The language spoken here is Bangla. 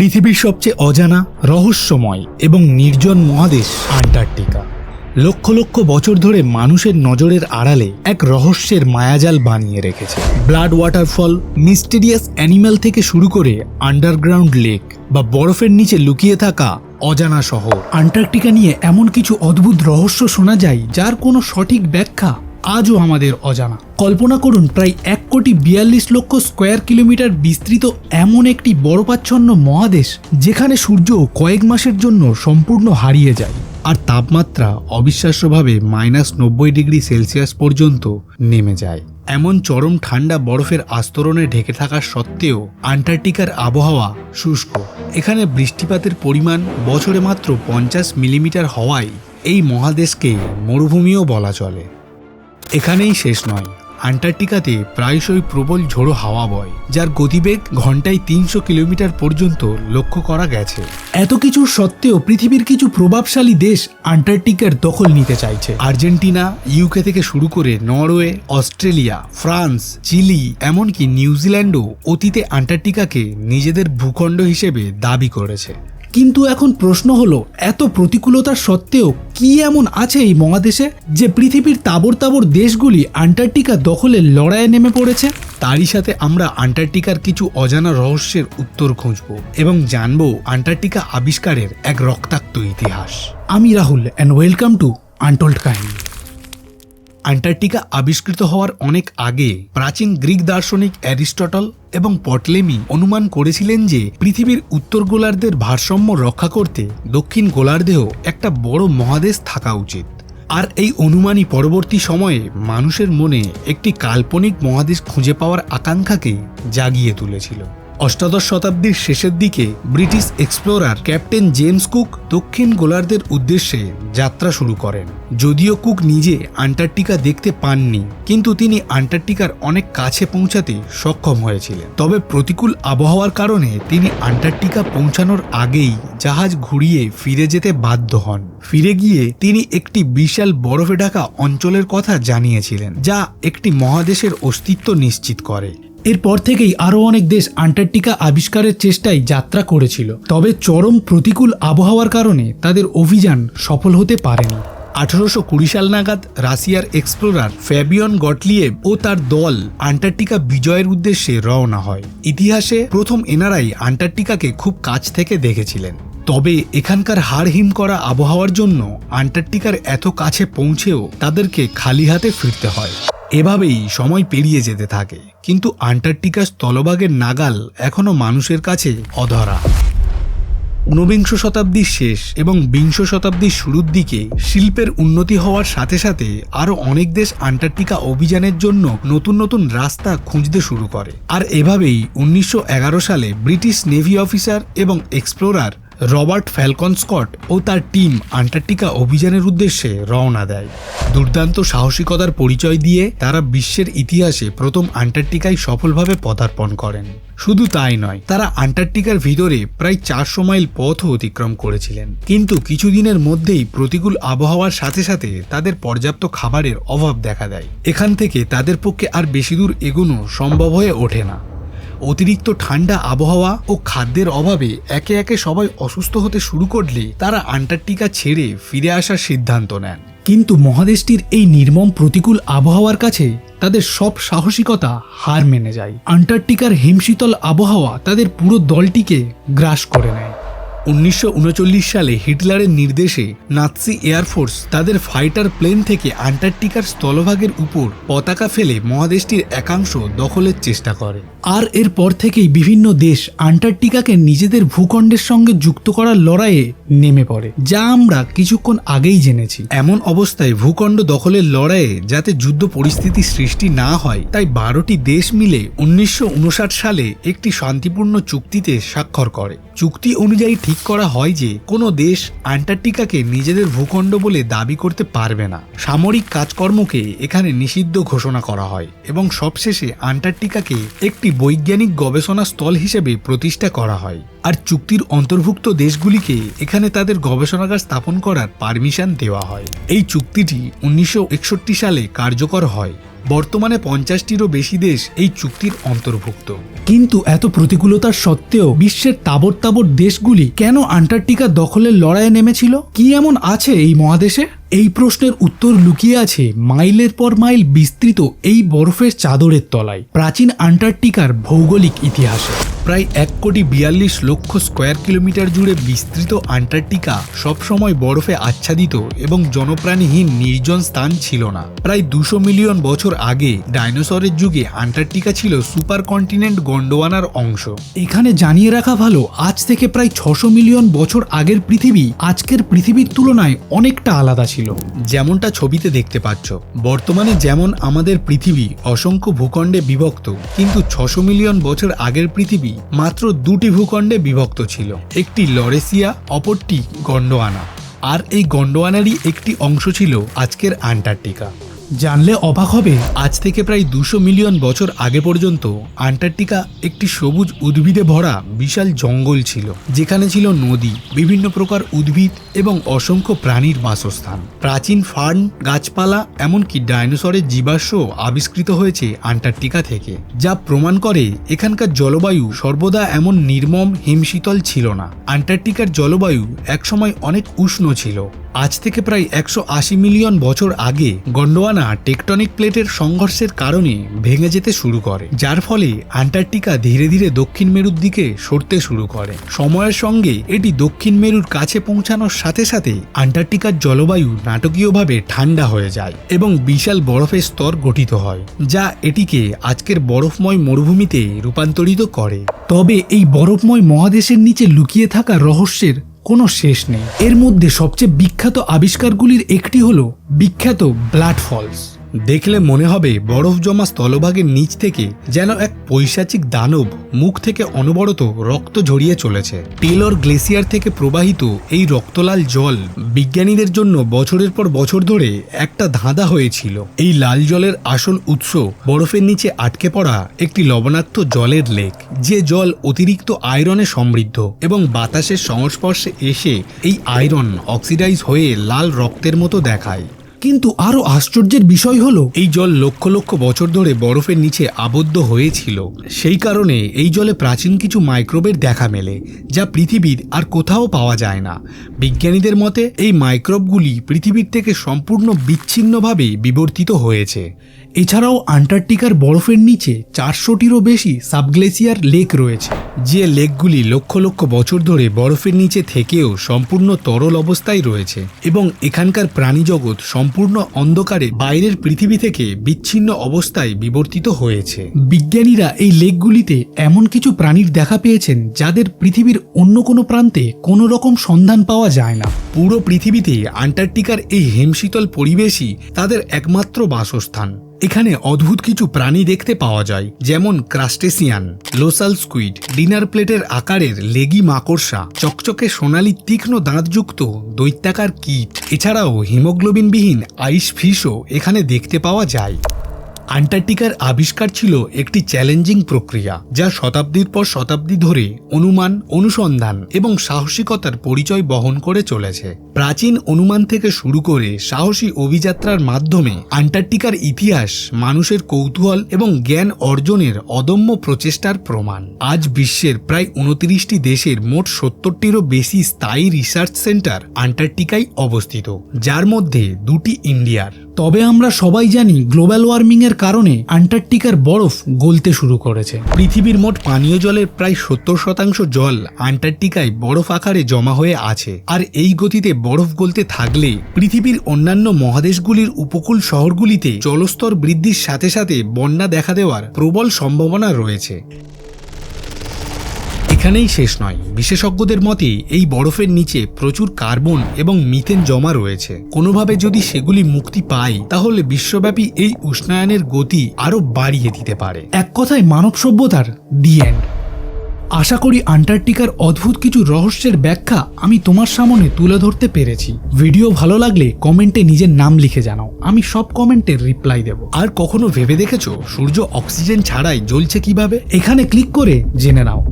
পৃথিবীর সবচেয়ে অজানা, রহস্যময় এবং নির্জন মহাদেশ আন্টার্কটিকা। লক্ষ লক্ষ বছর ধরে মানুষের নজরের আড়ালে এক রহস্যের মায়াজাল বানিয়ে রেখেছে। ব্লাড ওয়াটারফল, মিস্টেরিয়াস অ্যানিম্যাল থেকে শুরু করে আন্ডারগ্রাউন্ড লেক বা বরফের নিচে লুকিয়ে থাকা অজানা শহর। আন্টার্কটিকা নিয়ে এমন কিছু অদ্ভুত রহস্য শোনা যায় যার কোনো সঠিক ব্যাখ্যা আজও আমাদের অজানা। কল্পনা করুন, প্রায় এক কোটি বিয়াল্লিশ লক্ষ স্কোয়ার কিলোমিটার বিস্তৃত এমন একটি বরফাচ্ছন্ন মহাদেশ, যেখানে সূর্য কয়েক মাসের জন্য সম্পূর্ণ হারিয়ে যায়। আর তাপমাত্রা অবিশ্বাস্যভাবে মাইনাস নব্বই ডিগ্রি সেলসিয়াস পর্যন্ত নেমে যায়। এমন চরম ঠান্ডা বরফের আস্তরণে ঢেকে থাকা সত্ত্বেও আন্টার্কটিকার আবহাওয়া শুষ্ক। এখানে বৃষ্টিপাতের পরিমাণ বছরে মাত্র পঞ্চাশ মিলিমিটার হওয়ায় এই মহাদেশকে মরুভূমিও বলা চলে। এখানেই শেষ নয়। আন্টার্কটিকাতে প্রায়শই প্রবল ঝোড়ো হাওয়া বয় যার গতিবেগ ঘন্টায় তিনশো কিলোমিটার পর্যন্ত লক্ষ্য করা গেছে। এত কিছু সত্ত্বেও পৃথিবীর কিছু প্রভাবশালী দেশ আন্টার্কটিকার দখল নিতে চাইছে। আর্জেন্টিনা ইউকে থেকে শুরু করে নরওয়ে অস্ট্রেলিয়া ফ্রান্স চিলি এমনকি নিউজিল্যান্ডও অতীতে আন্টার্কটিকাকে নিজেদের ভূখণ্ড হিসেবে দাবি করেছে। কিন্তু এখন প্রশ্ন হলো, এত প্রতিকূলতার সত্ত্বেও কি এমন আছে এই মহাদেশে যে পৃথিবীর তাবর তাবর দেশগুলি আন্টার্কটিকা দখলের লড়াইয়ে নেমে পড়েছে? তারই সাথে আমরা আন্টার্কটিকার কিছু অজানা রহস্যের উত্তর খুঁজব এবং জানব আন্টার্কটিকা আবিষ্কারের এক রক্তাক্ত ইতিহাস। আমি Rahul and welcome to untold কাহিনী আন্টার্কটিকা আবিষ্কৃত হওয়ার অনেক আগে প্রাচীন গ্রিক দার্শনিক অ্যারিস্টটল এবং পটলেমি অনুমান করেছিলেন যে পৃথিবীর উত্তর গোলার্ধের ভারসাম্য রক্ষা করতে দক্ষিণ গোলার্ধেও একটা বড় মহাদেশ থাকা উচিত। আর এই অনুমানই পরবর্তী সময়ে মানুষের মনে একটি কাল্পনিক মহাদেশ খুঁজে পাওয়ার আকাঙ্ক্ষাকে জাগিয়ে তুলেছিল। অষ্টাদশ শতাব্দীর শেষের দিকে British explorer captain James Cook দক্ষিণ গোলার্ধের উদ্দেশ্যে যাত্রা শুরু করেন। যদিও কুক নিজে আন্টার্কটিকা দেখতে পাননি, কিন্তু তিনি আন্টার্কটিকার অনেক কাছে পৌঁছাতে সক্ষম হয়েছিলেন। তবে প্রতিকূল আবহাওয়ার কারণে তিনি আন্টার্কটিকা পৌঁছানোর আগেই জাহাজ ঘুরিয়ে ফিরে যেতে বাধ্য হন। ফিরে গিয়ে তিনি একটি বিশাল বরফে ঢাকা অঞ্চলের কথা জানিয়েছিলেন, যা একটি মহাদেশের অস্তিত্ব নিশ্চিত করে। এরপর থেকেই আরও অনেক দেশ আন্টার্কটিকা আবিষ্কারের চেষ্টায় যাত্রা করেছিল। তবে চরম প্রতিকূল আবহাওয়ার কারণে তাদের অভিযান সফল হতে পারেনি। আঠারোশো কুড়ি সাল নাগাদ রাশিয়ার এক্সপ্লোরার ফ্যাবিয়ন গটলিয়েভ ও তার দল আন্টার্কটিকা বিজয়ের উদ্দেশ্যে রওনা হয়। ইতিহাসে প্রথম এনারাই আন্টার্কটিকাকে খুব কাছ থেকে দেখেছিলেন। তবে এখানকার হাড় হিম করা আবহাওয়ার জন্য আন্টার্কটিকার এত কাছে পৌঁছেও তাদেরকে খালি হাতে ফিরতে হয়। এভাবেই সময় পেরিয়ে যেতে থাকে। কিন্তু আন্টার্কটিকা স্থলভাগের নাগাল এখনও মানুষের কাছে অধরা। ঊনবিংশ শতাব্দীর শেষ এবং বিংশ শতাব্দীর শুরুর দিকে শিল্পের উন্নতি হওয়ার সাথে সাথে আরও অনেক দেশ আন্টার্কটিকা অভিযানের জন্য নতুন নতুন রাস্তা খুঁজতে শুরু করে। আর এভাবেই উনিশশো এগারো সালে ব্রিটিশ নেভি অফিসার এবং এক্সপ্লোরার রবার্ট ফ্যালকন স্কট ও তার টিম আন্টার্কটিকা অভিযানের উদ্দেশ্যে রওনা দেয়। দুর্দান্ত সাহসিকতার পরিচয় দিয়ে তারা বিশ্বের ইতিহাসে প্রথম আন্টার্কটিকায় সফলভাবে পদার্পণ করেন। শুধু তাই নয়, তারা আন্টার্কটিকার ভিতরে প্রায় চারশো মাইল পথও অতিক্রম করেছিলেন। কিন্তু কিছুদিনের মধ্যেই প্রতিকূল আবহাওয়ার সাথে সাথে তাদের পর্যাপ্ত খাবারের অভাব দেখা দেয়। এখান থেকে তাদের পক্ষে আর বেশি দূর এগোনো সম্ভব হয়ে ওঠে না। অতিরিক্ত ঠান্ডা আবহাওয়া ও খাদ্যের অভাবে একে একে সবাই অসুস্থ হতে শুরু করলে তারা আন্টার্কটিকা ছেড়ে ফিরে আসার সিদ্ধান্ত নেন। কিন্তু মহাদেশটির এই নির্মম প্রতিকূল আবহাওয়ার কাছে তাদের সব সাহসিকতা হার মেনে যায়। আন্টার্কটিকার হিমশীতল আবহাওয়া তাদের পুরো দলটিকে গ্রাস করে নেয়। উনিশশো উনচল্লিশ সালে হিটলারের নির্দেশে নাৎসি এয়ারফোর্স তাদের ফাইটার প্লেন থেকে আন্টার্কটিকার স্থলভাগের উপর পতাকা ফেলে মহাদেশটির একাংশ দখলের চেষ্টা করে। আর এরপর থেকেই বিভিন্ন দেশ আন্টার্কটিকাকে নিজেদের ভূখণ্ডের সঙ্গে যুক্ত করার লড়াইয়ে নেমে পড়ে, যা আমরা কিছুক্ষণ আগেই জেনেছি। এমন অবস্থায় ভূখণ্ড দখলের লড়াইয়ে যাতে যুদ্ধ পরিস্থিতি সৃষ্টি না হয়, তাই বারোটি দেশ মিলে উনিশশো উনষাট সালে একটি শান্তিপূর্ণ চুক্তিতে স্বাক্ষর করে। চুক্তি অনুযায়ী ঠিক করা হয় যে কোনো দেশ আন্টার্কটিকাকে নিজেদের ভূখণ্ড বলে দাবি করতে পারবে না। সামরিক কাজকর্মকে এখানে নিষিদ্ধ ঘোষণা করা হয় এবং সবশেষে আন্টার্কটিকাকে একটি বৈজ্ঞানিক গবেষণা স্থল হিসেবে প্রতিষ্ঠা করা হয়। আর চুক্তির অন্তর্ভুক্ত দেশগুলিকে এখানে তাদের গবেষণাগার স্থাপন করার পারমিশন দেওয়া হয়। এই চুক্তিটি উনিশশো একষট্টি সালে কার্যকর হয়। বর্তমানে পঞ্চাশটিরও বেশি দেশ এই চুক্তির অন্তর্ভুক্ত। কিন্তু এত প্রতিকূলতার সত্ত্বেও বিশ্বের তাবর তাবর দেশগুলি কেন আন্টার্কটিকা দখলের লড়াইয়ে নেমেছিল? কি এমন আছে এই মহাদেশে? এই প্রশ্নের উত্তর লুকিয়ে আছে মাইলের পর মাইল বিস্তৃত এই বরফের চাদরের তলায়, প্রাচীন আন্টার্কটিকার ভৌগোলিক ইতিহাসে। প্রায় এক কোটি বিয়াল্লিশ লক্ষ স্কোয়ার কিলোমিটার জুড়ে বিস্তৃত আন্টার্কটিকা সবসময় বরফে আচ্ছাদিত এবং জনপ্রাণীহীন নির্জন স্থান ছিল না। প্রায় দুশো মিলিয়ন বছর আগে ডাইনোসরের যুগে আন্টার্কটিকা ছিল সুপার কন্টিনেন্ট গন্ডোয়ানার অংশ। এখানে জানিয়ে রাখা ভালো, আজ থেকে প্রায় ছশো মিলিয়ন বছর আগের পৃথিবী আজকের পৃথিবীর তুলনায় অনেকটা আলাদা ছিল। যেমনটা ছবিতে দেখতে পাচ্ছ, বর্তমানে যেমন আমাদের পৃথিবী অসংখ্য ভূখণ্ডে বিভক্ত, কিন্তু ছশো মিলিয়ন বছর আগের পৃথিবী মাত্র দুটি ভূখণ্ডে বিভক্ত ছিল। একটি লরেসিয়া, অপরটি গন্ডোয়ানা। আর এই গন্ডোয়ানারই একটি অংশ ছিল আজকের আন্টার্কটিকা। জানলে অবাক হবে। আজ থেকে প্রায় দুশো মিলিয়ন বছর আগে পর্যন্ত আন্টার্কটিকা একটি সবুজ উদ্ভিদে ভরা বিশাল জঙ্গল ছিল, যেখানে ছিল নদী, বিভিন্ন প্রকার উদ্ভিদ এবং অসংখ্য প্রাণীর বাসস্থান। প্রাচীন ফার্ন গাছপালা এমনকি ডাইনোসরের জীবাশ্ম আবিষ্কৃত হয়েছে আন্টার্কটিকা থেকে, যা প্রমাণ করে এখানকার জলবায়ু সর্বদা এমন নির্মম হিমশীতল ছিল না। আন্টার্কটিকার জলবায়ু একসময় অনেক উষ্ণ ছিল। আজ থেকে প্রায় একশো আশি মিলিয়ন বছর আগে গন্ডোয়ানা টেকটনিক প্লেটের সংঘর্ষের কারণে ভেঙে যেতে শুরু করে, যার ফলে আন্টার্কটিকা ধীরে ধীরে দক্ষিণ মেরুর দিকে সরতে শুরু করে। সময়ের সঙ্গে এটি দক্ষিণ মেরুর কাছে পৌঁছানোর সাথে সাথে আন্টার্কটিকার জলবায়ু নাটকীয়ভাবে ঠান্ডা হয়ে যায় এবং বিশাল বরফের স্তর গঠিত হয়, যা এটিকে আজকের বরফময় মরুভূমিতে রূপান্তরিত করে। তবে এই বরফময় মহাদেশের নিচে লুকিয়ে থাকা রহস্যের কোনো শেষ নেই। এর মধ্যে সবচেয়ে বিখ্যাত আবিষ্কারগুলির একটি হল বিখ্যাত ব্লাড ফলস। দেখলে মনে হবে বরফ জমা স্থলভাগের নিচ থেকে যেন এক পৈশাচিক দানব মুখ থেকে অনবরত রক্ত ঝরিয়ে চলেছে। টেলর গ্লেসিয়ার থেকে প্রবাহিত এই রক্তলাল জল বিজ্ঞানীদের জন্য বছরের পর বছর ধরে একটা ধাঁধা হয়েছিল। এই লাল জলের আসল উৎস বরফের নিচে আটকে পড়া একটি লবণাক্ত জলের লেক। যে জল অতিরিক্ত আয়রনে সমৃদ্ধ এবং বাতাসের সংস্পর্শে এসে এই আয়রন অক্সিডাইজ হয়ে লাল রক্তের মতো দেখায়। কিন্তু আরও আশ্চর্যের বিষয় হলো, এই জল লক্ষ লক্ষ বছর ধরে বরফের নিচে আবদ্ধ হয়েছিল। সেই কারণে এই জলে প্রাচীন কিছু মাইক্রোবের দেখা মেলে, যা পৃথিবীর আর কোথাও পাওয়া যায় না। বিজ্ঞানীদের মতে, এই মাইক্রোবগুলি পৃথিবীর থেকে সম্পূর্ণ বিচ্ছিন্নভাবে বিবর্তিত হয়েছে। এছাড়াও আন্টার্কটিকার বরফের নিচে চারশোটিরও বেশি সাবগ্লেসিয়ার লেক রয়েছে, যে লেকগুলি লক্ষ লক্ষ বছর ধরে বরফের নিচে থেকেও সম্পূর্ণ তরল অবস্থায় রয়েছে এবং এখানকার প্রাণীজগৎ সম্পূর্ণ অন্ধকারে বাইরের পৃথিবী থেকে বিচ্ছিন্ন অবস্থায় বিবর্তিত হয়েছে। বিজ্ঞানীরা এই লেকগুলিতে এমন কিছু প্রাণীর দেখা পেয়েছেন যাদের পৃথিবীর অন্য কোনো প্রান্তে কোনো রকম সন্ধান পাওয়া যায় না। পুরো পৃথিবীতে আন্টার্কটিকার এই হিমশীতল পরিবেশই তাদের একমাত্র বাসস্থান। এখানে অদ্ভুত কিছু প্রাণী দেখতে পাওয়া যায়, যেমন ক্রাস্টেসিয়ান, লোসাল স্কুইড, ডিনার প্লেটের আকারের লেগি মাকড়সা, চকচকে সোনালি তীক্ষ্ণ দাঁতযুক্ত দৈত্যাকার কীট। এছাড়াও হিমোগ্লোবিনবিহীন আইস ফিশও এখানে দেখতে পাওয়া যায়। আন্টার্কটিকার আবিষ্কার ছিল একটি চ্যালেঞ্জিং প্রক্রিয়া, যা শতাব্দীর পর শতাব্দী ধরে অনুমান, অনুসন্ধান এবং সাহসিকতার পরিচয় বহন করে চলেছে। প্রাচীন অনুমান থেকে শুরু করে সাহসী অভিযাত্রার মাধ্যমে আন্টার্কটিকার ইতিহাস, মানুষের কৌতূহল এবং জ্ঞান অর্জনের অদম্য প্রচেষ্টার প্রমাণ। আজ বিশ্বের প্রায় উনত্রিশটি দেশের মোট সত্তরটিরও বেশি স্থায়ী রিসার্চ সেন্টার আন্টার্কটিকায় অবস্থিত, যার মধ্যে দুটি ইন্ডিয়ার। তবে আমরা সবাই জানি গ্লোবাল ওয়ার্মিং এর কারণে আন্টার্কটিকার বরফ গলতে শুরু করেছে। পৃথিবীর মোট পানীয় জলের প্রায় সত্তর শতাংশ জল আন্টার্কটিকায় বরফ আকারে জমা হয়ে আছে। আর এই গতিতে বরফ গলতে থাকলে পৃথিবীর অন্যান্য মহাদেশগুলির উপকূল শহরগুলিতে জলস্তর বৃদ্ধির সাথে সাথে বন্যা দেখা দেওয়ার প্রবল সম্ভাবনা রয়েছে। এখানেই শেষ নয়। বিশেষজ্ঞদের মতে, এই বরফের নিচে প্রচুর কার্বন এবং মিথেন জমা রয়েছে। কোনোভাবে যদি সেগুলি মুক্তি পায় তাহলে বিশ্বব্যাপী এই উষ্ণায়নের গতি আরও বাড়িয়ে দিতে পারে। এক কথায় মানব সভ্যতার দি এন্ড। আশা করি আন্টার্কটিকার অদ্ভুত কিছু রহস্যের ব্যাখ্যা আমি তোমার সামনে তুলে ধরতে পেরেছি। ভিডিও ভালো লাগলে কমেন্টে নিজের নাম লিখে জানাও। আমি সব কমেন্টের রিপ্লাই দেব। আর কখনো ভেবে দেখেছ, সূর্য অক্সিজেন ছাড়াই জ্বলছে কীভাবে? এখানে ক্লিক করে জেনে নাও।